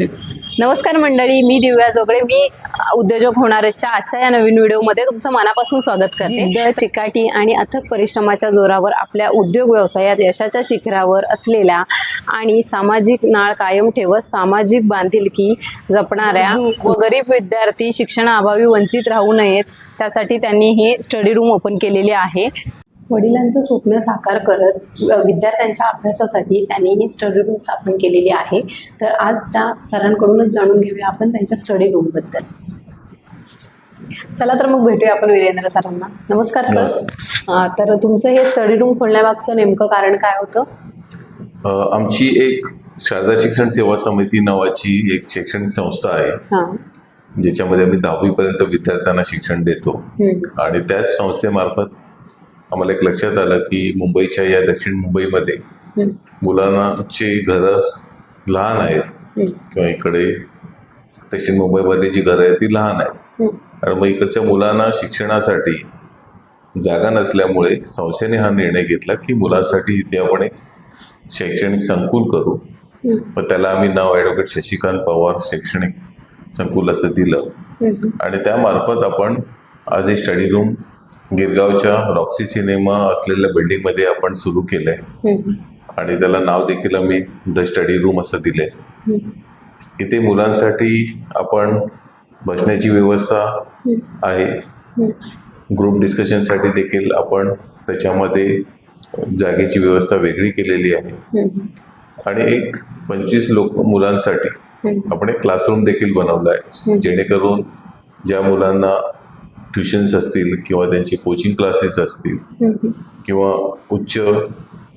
नमस्कार मंडळी मी दिव्या जोगळे मी उद्योजक होणारच्या आजच्या या नवीन व्हिडिओमध्ये तुमचं मनापासून स्वागत करते. चिकाटी आणि अथक परिश्रमाच्या जोरावर आपल्या उद्योग व्यवसायात यशाच्या शिखरावर असलेल्या आणि सामाजिक नाळ कायम ठेवत सामाजिक बांधिलकी जपणाऱ्या व गरीब विद्यार्थी शिक्षणाअभावी वंचित राहू नयेत त्यासाठी त्यांनी हे स्टडी रूम ओपन केलेले आहे. वडिलांचं स्वप्न साकार करत विद्यार्थ्यांच्या अभ्यासासाठी त्यांनी ही स्टडी रूम स्थापन केलेली आहे. तर आज त्या सरांकडूनच जाणून घेऊया आपण त्यांच्या स्टडी रूमबद्दल चला तर मग भेटूया आपण वीरेंद्र सरांना. नमस्कार सर. तर तुमचं हे स्टडी रूम खोलण्यामागचं नेमकं कारण काय होतं? आमची एक शारदा शिक्षण सेवा समिती नावाची एक शैक्षणिक संस्था आहे. ज्याच्यामध्ये आम्ही दहावीपर्यंत विद्यार्थ्यांना शिक्षण देतो. आणि त्याच संस्थेमार्फत आम्हाला एक लक्षात आलं की मुंबईच्या या दक्षिण मुंबईमध्ये. मुलांची घरं लहान आहेत. किंवा इकडे दक्षिण मुंबईमध्ये जी घरं आहेत ती लहान आहेत. आणि मग इकडच्या मुलांना शिक्षणासाठी जागा नसल्यामुळे संस्थेने हा निर्णय घेतला की मुलांसाठी इथे आपण एक शैक्षणिक संकुल करू. मग त्याला आम्ही नाव ॲडव्होकेट शशिकांत पवार शैक्षणिक संकुल असं दिलं. आणि त्या आपण आज हे स्टडी रूम गिरगावच्या रॉक्सी सिनेमा असलेल्या बिल्डिंगमध्ये आपण सुरू केलंय. आणि त्याला नाव देखील आम्ही द स्टडी रूम असं हम्म. इथे मुलांसाठी आपण बसण्याची व्यवस्था. आहे. ग्रुप डिस्कशनसाठी देखील आपण त्याच्यामध्ये जागेची व्यवस्था वेगळी केलेली आहे. आणि एक पंचवीस लोक मुलांसाठी. आपण एक क्लासरूम देखील बनवला आहे. जेणेकरून ज्या मुलांना ट्युशन्स असतील किंवा त्यांचे कोचिंग क्लासेस असतील. किंवा उच्च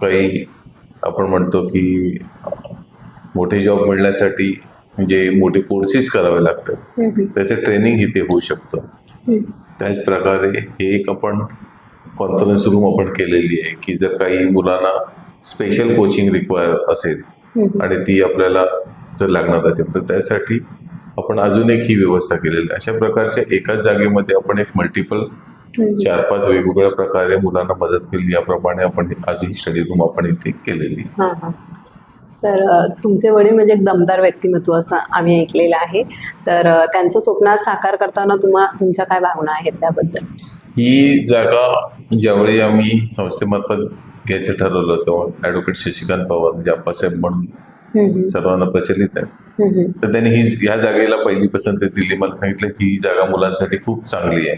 काही आपण म्हणतो की मोठे जॉब मिळण्यासाठी म्हणजे मोठे कोर्सेस करावे लागतात. त्याचं ट्रेनिंग इथे होऊ शकतं. त्याच प्रकारे हे एक आपण कॉन्फरन्स रूम आपण केलेली आहे की जर काही मुलांना स्पेशल कोचिंग रिक्वायर असेल. आणि ती आपल्याला जर लागणार असेल तर त्यासाठी आपण अजून एक ही व्यवस्था केलेली आहे. अशा प्रकारच्या एकाच जागेमध्ये आपण एक मल्टिपल. चार पाच वेगवेगळ्या प्रकारे मुलांना मदत केली. याप्रमाणे आपण आज ही स्टडी रूम आपण इथे केलेली. आहे. हां हां. तर तुमचे वडील म्हणजे एक दमदार व्यक्तिमत्व असं आम्ही ऐकलेलं आहे. तर त्यांचं स्वप्न साकार करताना तुम्हा तुमच्या काय भावना आहेत त्याबद्दल? ही जागा ज्यावेळी आम्ही संस्थेमार्फत घ्यायचं ठरवलं तेव्हा ॲडव्होकेट शशिकांत पवार म्हणजे आप्पासाहेब म्हणून सर्वांना प्रचलित आहे. तर त्यांनी ही ह्या जागेला पहिली पसंती दिली मला सांगितलं की ही जागा मुलांसाठी खूप चांगली आहे.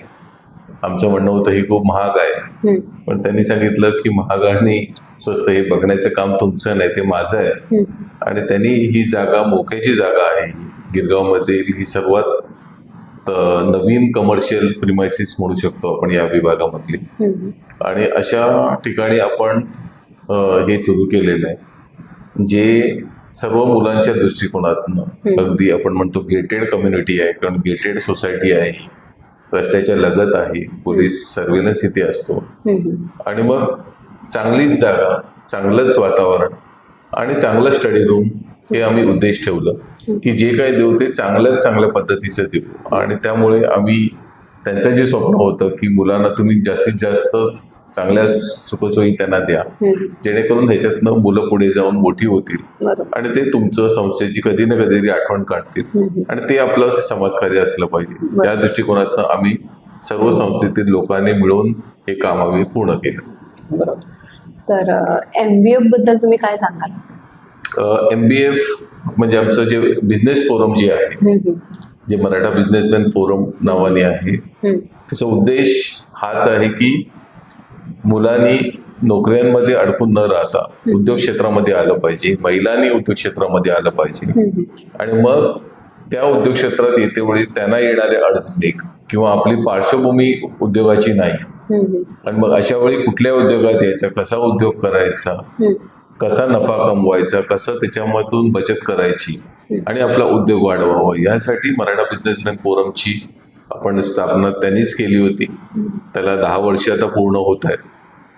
आमचं म्हणणं होतं ही खूप महाग आहे. पण त्यांनी सांगितलं की महाग आणि स्वस्त हे बघण्याचं काम तुमचं नाही ते माझं आहे. आणि त्यांनी ही जागा मोक्याची जागा आहे. गिरगावमध्ये ही सर्वात नवीन कमर्शियल प्रिमायसिस म्हणू शकतो आपण या विभागामधली. आणि अशा ठिकाणी आपण हे सुरू केलेलं आहे. जे सर्व मुलांच्या दृष्टिकोनातनं. अगदी आपण म्हणतो गेटेड कम्युनिटी आहे कारण गेटेड सोसायटी आहे. रस्त्याच्या लगत आहे. पोलीस सर्व्हिलन्स इथे असतो. आणि मग चांगलीच जागा चांगलंच वातावरण आणि चांगलं स्टडी रूम हे आम्ही उद्देश ठेवलं. की जे काही देऊ ते चांगल्याच चांगल्या पद्धतीचं देऊ. आणि त्यामुळे आम्ही त्यांचं जे स्वप्न होतं की मुलांना तुम्ही जास्तीत जास्त चांगल्या सुखसोयी त्यांना द्या. जेणेकरून ह्याच्यातनं मुलं पुढे जाऊन मोठी होतील. आणि ते तुमचं संस्थेची कधी ना कधीतरी आठवण काढतील. आणि ते आपलं समाजकार्य असलं पाहिजे. त्या दृष्टिकोनातनं आम्ही सर्व संस्थेतील लोकांनी मिळून हे काम आम्ही पूर्ण केलं. बरोबर. तर एम बी एफबद्दल तुम्ही काय सांगाल? एम बी एफ म्हणजे आमचं जे बिझनेस फोरम जे आहे जे मराठा बिझनेसमॅन फोरम नावाने आहे त्याचा उद्देश हाच आहे की मुलांनी नोकऱ्यांमध्ये अडकून न राहता उद्योग क्षेत्रामध्ये आलं पाहिजे महिलांनी उद्योग क्षेत्रामध्ये आलं पाहिजे. आणि मग त्या उद्योग क्षेत्रात येते वेळी त्यांना येणारे अडचणी किंवा आपली पार्श्वभूमी उद्योगाची नाही. आणि मग अशा वेळी कुठल्या उद्योगात यायचा कसा उद्योग करायचा कसा नफा कमवायचा कसं त्याच्यामधून बचत करायची आणि आपला उद्योग वाढवावा यासाठी मराठा बिझनेसमॅन फोरमची आपण स्थापना त्यांनीच केली होती. त्याला दहा वर्ष आता पूर्ण होत आहेत.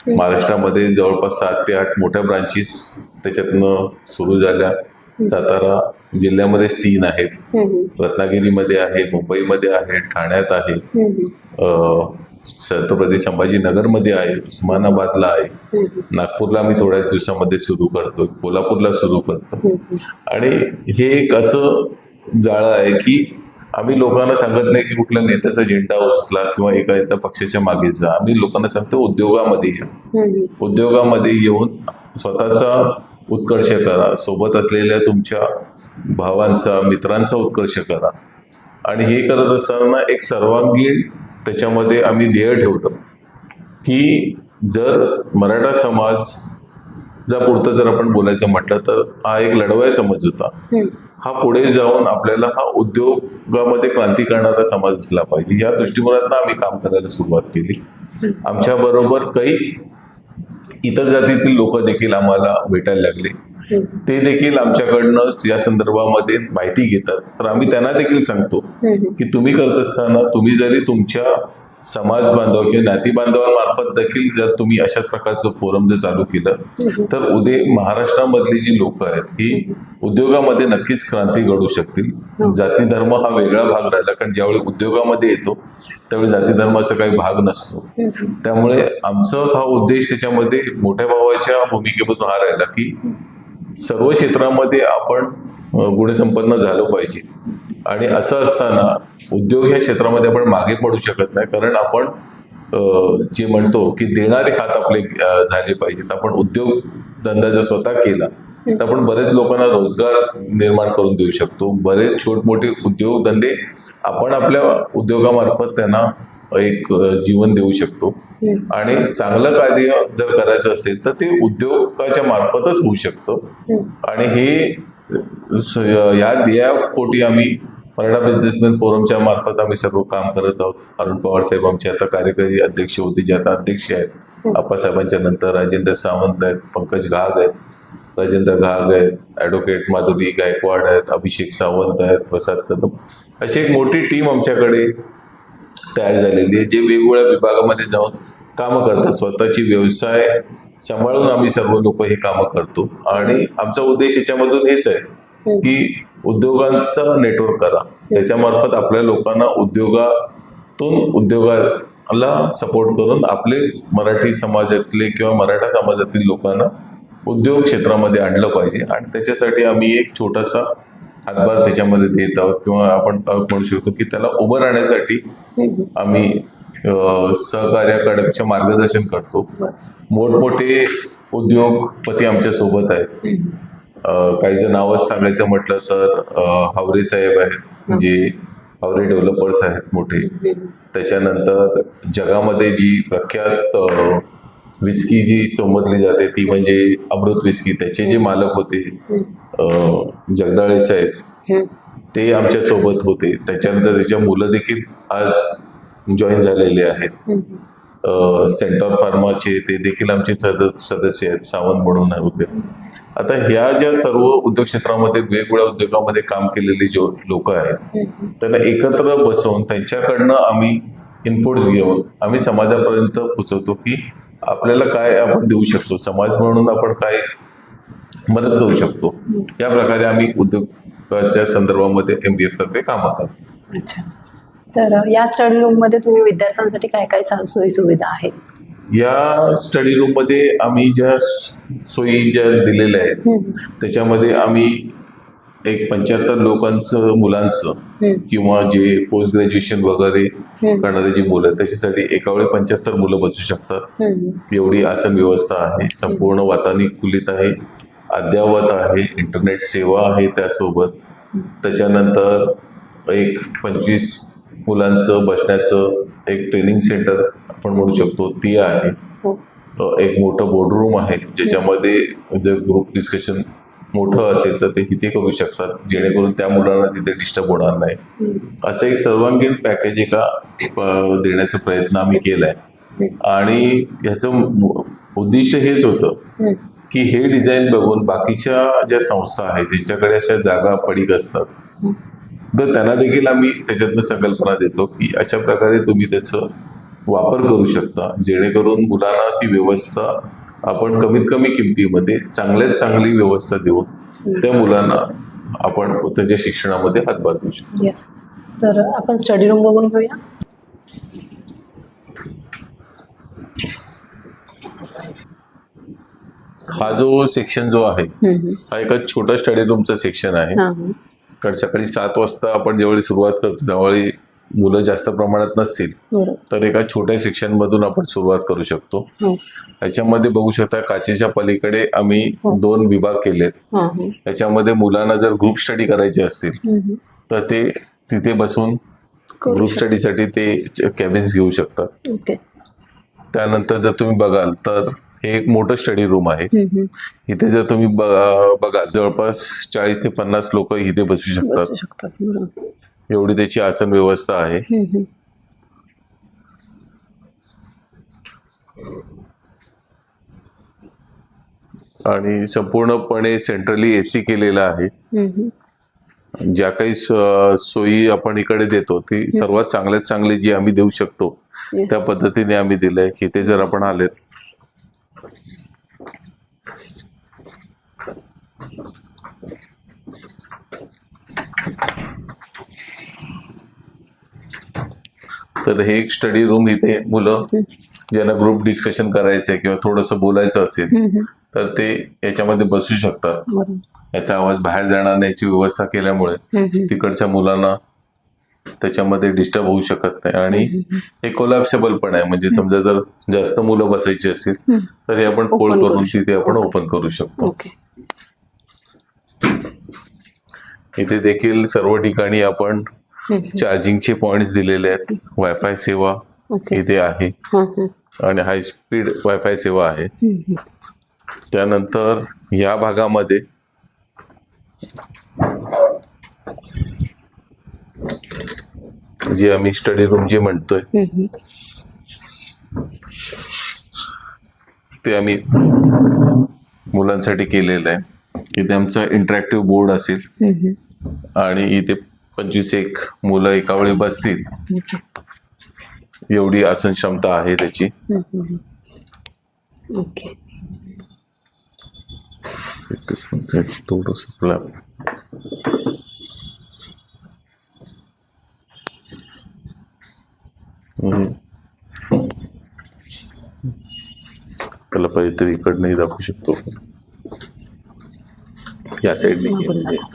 महाराष्ट्रामध्ये जवळपास सात ते आठ मोठ्या ब्रांचेस त्याच्यातनं सुरू झाल्या. सातारा जिल्ह्यामध्येच तीन आहेत. रत्नागिरीमध्ये आहे मुंबईमध्ये आहे ठाण्यात आहे. छत्रपती संभाजीनगरमध्ये आहे उस्मानाबादला आहे. नागपूरला आम्ही थोड्या दिवसामध्ये सुरू करतो कोल्हापूरला सुरू करतो आणि हे एक असं जाळं आहे की आम्ही लोकांना सांगत नाही की कुठल्या नेत्याचा झेंडा उचला किंवा एका एका पक्षाच्या मागे जा. आम्ही लोकांना सांगतो उद्योगामध्ये या. उद्योगामध्ये येऊन स्वतःचा उत्कर्ष करा. सोबत असलेल्या तुमच्या भावांचा मित्रांचा उत्कर्ष करा. आणि हे करत असताना एक सर्वांगीण त्याच्यामध्ये आम्ही ध्येय ठेवतो की जर मराठा समाज जा पुरतं जर आपण बोलायचं म्हटलं तर हा एक लढवाय समाज होता. हा पुढे जाऊन आपल्याला हा उद्योगामध्ये क्रांती करणारा समाज असला पाहिजे. या दृष्टिकोनातून आम्ही काम करायला सुरुवात केली. आमच्या बरोबर काही इतर जातीतील लोक देखील आम्हाला भेटायला लागले. ते देखील आमच्याकडनं या संदर्भामध्ये माहिती घेतात. तर आम्ही त्यांना देखील सांगतो की तुम्ही करत असताना तुम्ही जरी तुमच्या समाज बांधव किंवा नाती बांधवांमार्फत देखील जर तुम्ही अशाच प्रकारचं फोरम जर चालू केलं तर उद्या महाराष्ट्रामधली जी लोक आहेत ही उद्योगामध्ये नक्कीच क्रांती घडू शकतील. जाती धर्म हा वेगळा भाग राहिला कारण ज्यावेळी उद्योगामध्ये येतो त्यावेळी जाती धर्म असं काही भाग नसतो. त्यामुळे आमचं हा उद्देश त्याच्यामध्ये मोठ्या भावाच्या भूमिकेमधून हा राहिला की सर्व क्षेत्रामध्ये आपण गुणसंपन्न झालं पाहिजे. आणि असं असताना उद्योग ह्या क्षेत्रामध्ये आपण मागे पडू शकत नाही. कारण आपण जे म्हणतो की देणारे हात आपले झाले पाहिजेत. आपण उद्योग धंदा जर स्वतः केला तर आपण बरेच लोकांना रोजगार निर्माण करून देऊ शकतो. बरेच छोट मोठे उद्योगधंदे आपण आपल्या उद्योगामार्फत त्यांना एक जीवन देऊ शकतो. आणि चांगलं कार्य जर करायचं असेल तर ते उद्योगाच्या मार्फतच होऊ शकतं. आणि हे या या पोटी आम्ही. मराठा बिझनेसमॅन फोरमच्या मार्फत आम्ही सर्व काम करत आहोत. अरुण पवार साहेब आमचे आता कार्यकारी अध्यक्ष होते जे आता अध्यक्ष आहेत. आप्पासाहेबांच्या नंतर राजेंद्र सावंत आहेत पंकज घाग आहेत. राजेंद्र घाग आहेत ॲडव्होकेट माधुरी गायकवाड आहेत अभिषेक सावंत आहेत प्रसाद कदम. अशी एक मोठी टीम आमच्याकडे तयार झालेली आहे जे वेगवेगळ्या विभागामध्ये जाऊन कामं करतात. स्वतःची व्यवसाय सांभाळून आम्ही सर्व लोक हे कामं करतो. आणि आमचा उद्देश याच्यामधून हेच आहे की उद्योगांचं नेटवर्क करा. त्याच्यामार्फत आपल्या लोकांना उद्योगातून उद्योगाला सपोर्ट करून आपले मराठी समाजातले किंवा मराठा समाजातील लोकांना उद्योग क्षेत्रामध्ये आणलं पाहिजे. आणि त्याच्यासाठी आम्ही एक छोटासा हातभार त्याच्यामध्ये देत आहोत. किंवा आपण म्हणू शकतो की त्याला उभं राहण्यासाठी आम्ही सहकार्याकडे मार्गदर्शन करतो. मोठमोठे उद्योगपती आमच्यासोबत आहेत. काही जर नावच सांगायचं म्हटलं तर हावरे साहेब आहेत जे हावरे डेव्हलपर्स आहेत मोठे. त्याच्यानंतर जगामध्ये जी प्रख्यात विस्की जी समजली जाते ती म्हणजे अमृत विस्की. त्याचे जे मालक होते जगदाळे साहेब ते आमच्यासोबत होते. त्याच्यानंतर त्याच्या मुलं देखील आज जॉईन झालेले आहेत. सेंटर फार्माचे ते देखील आमचे सद- सदस्य आहेत सावंत म्हणून होते आता ह्या ज्या सर्व उद्योग क्षेत्रामध्ये वेगवेगळ्या उद्योगामध्ये काम केलेली जो लोक आहेत त्यांना एकत्र बसवून त्यांच्याकडनं आम्ही इनपुट्स घेऊन आम्ही समाजापर्यंत पोचवतो की आपल्याला काय आपण देऊ शकतो समाज म्हणून आपण काय मदत करू शकतो या प्रकारे आम्ही उद्योगाच्या संदर्भामध्ये एम बी एफ तर्फे कामं करतो. तर या स्टडी रूममध्ये तुम्ही विद्यार्थ्यांसाठी काय काय सोयी सुविधा आहेत? या स्टडी रूममध्ये आम्ही ज्या सोयी ज्या दिलेल्या आहेत त्याच्यामध्ये आम्ही एक पंच्याहत्तर लोकांचं मुलांचं किंवा जे पोस्ट ग्रॅज्युएशन वगैरे करणारे जी मुलं आहेत त्याच्यासाठी एका वेळी पंच्याहत्तर मुलं बसू शकतात. एवढी आसन व्यवस्था आहे. संपूर्ण वातानुकूलित आहे. अद्ययावत आहे. इंटरनेट सेवा आहे त्यासोबत. त्याच्यानंतर एक पंचवीस मुलांचं बसण्याचं एक ट्रेनिंग सेंटर आपण म्हणू शकतो ती आहे. हो. एक मोठं बोर्डरूम आहे ज्याच्यामध्ये जर ग्रुप डिस्कशन मोठं असेल तर ते तिथे करू शकतात जेणेकरून त्या मुलांना तिथे डिस्टर्ब होणार नाही. असं एक सर्वांगीण पॅकेज एका देण्याचा प्रयत्न आम्ही केलाय. आणि ह्याचं उद्दिष्ट हेच होतं की हे डिझाईन बघून बाकीच्या ज्या संस्था आहेत ज्यांच्याकडे अशा जागा पडीक असतात तर त्यांना देखील आम्ही त्याच्यातनं संकल्पना देतो की अशा प्रकारे तुम्ही त्याचं वापर करू शकता. जेणेकरून मुलांना ती व्यवस्था आपण कमीत कमी किमतीमध्ये चांगल्यात चांगली व्यवस्था देऊन त्या मुलांना आपण त्यांच्या शिक्षणामध्ये हातभार देऊ शकतो. Yes. तर आपण स्टडी रूम बघून घेऊया. हा जो सेक्शन जो आहे हा एका छोटा स्टडी रूमचा सेक्शन आहे. कारण सकाळी सात वाजता आपण ज्यावेळी सुरुवात करतो त्यावेळी मुलं जास्त प्रमाणात नसतील तर एका छोट्या सेक्शन मधून आपण सुरुवात करू शकतो हो. याच्यामध्ये बघू शकता काचेच्या पलीकडे आम्ही हो. दोन विभाग केलेत हा, हा. याच्यामध्ये मुलांना जर ग्रुप स्टडी करायचे असतील. तर ते तिथे बसून ग्रुप. स्टडीसाठी ते कॅबिन्स घेऊ शकतात त्यानंतर जर तुम्ही बघाल तर हे एक मोठं स्टडी रूम आहे. इथे जर तुम्ही ब- बघाल जवळपास चाळीस ते पन्नास लोक इथे बसू शकतात. एवढी त्याची आसन व्यवस्था आहे. आणि संपूर्णपणे सेंट्रली एसी केलेला आहे. ज्या काही सोयी आपण इकडे देतो ती सर्वात चांगल्यात चांगली जी आम्ही देऊ शकतो. त्या पद्धतीने आम्ही दिलंय की ते जर आपण आलेत तर हे एक स्टडी रूम इथे मुलं ज्यांना ग्रुप डिस्कशन करायचंय किंवा थोडंसं बोलायचं असेल. तर ते याच्यामध्ये बसू शकतात. याचा आवाज बाहेर जाणार नाही याची व्यवस्था केल्यामुळे. तिकडच्या मुलांना त्याच्यामध्ये डिस्टर्ब होऊ शकत नाही. आणि हे कोलॅप्सेबल पण आहे. म्हणजे समजा जर जास्त मुलं बसायची असतील. तर हे आपण फोल्ड करू करून. तिथे आपण ओपन करू शकतो. इथे देखील सर्व ठिकाणी आपण चार्जिंगचे पॉइंट्स दिलेले आहेत वायफाय सेवा इथे आहे. आणि हाय स्पीड वायफाय सेवा आहे. त्यानंतर या भागामध्ये जे आम्ही स्टडी रूम जे म्हणतोय. ते आम्ही मुलांसाठी केलेलं आहे इथे आमचा इंटरॅक्टिव्ह बोर्ड असेल. आणि इथे पंचवीस एक मुलं एका वेळी बसतील. एवढी आसन क्षमता आहे त्याची. ओके. थोडंसं. त्याला पाहिजे तरी इकडनंही दाखवू शकतो. या साईडने दाखव.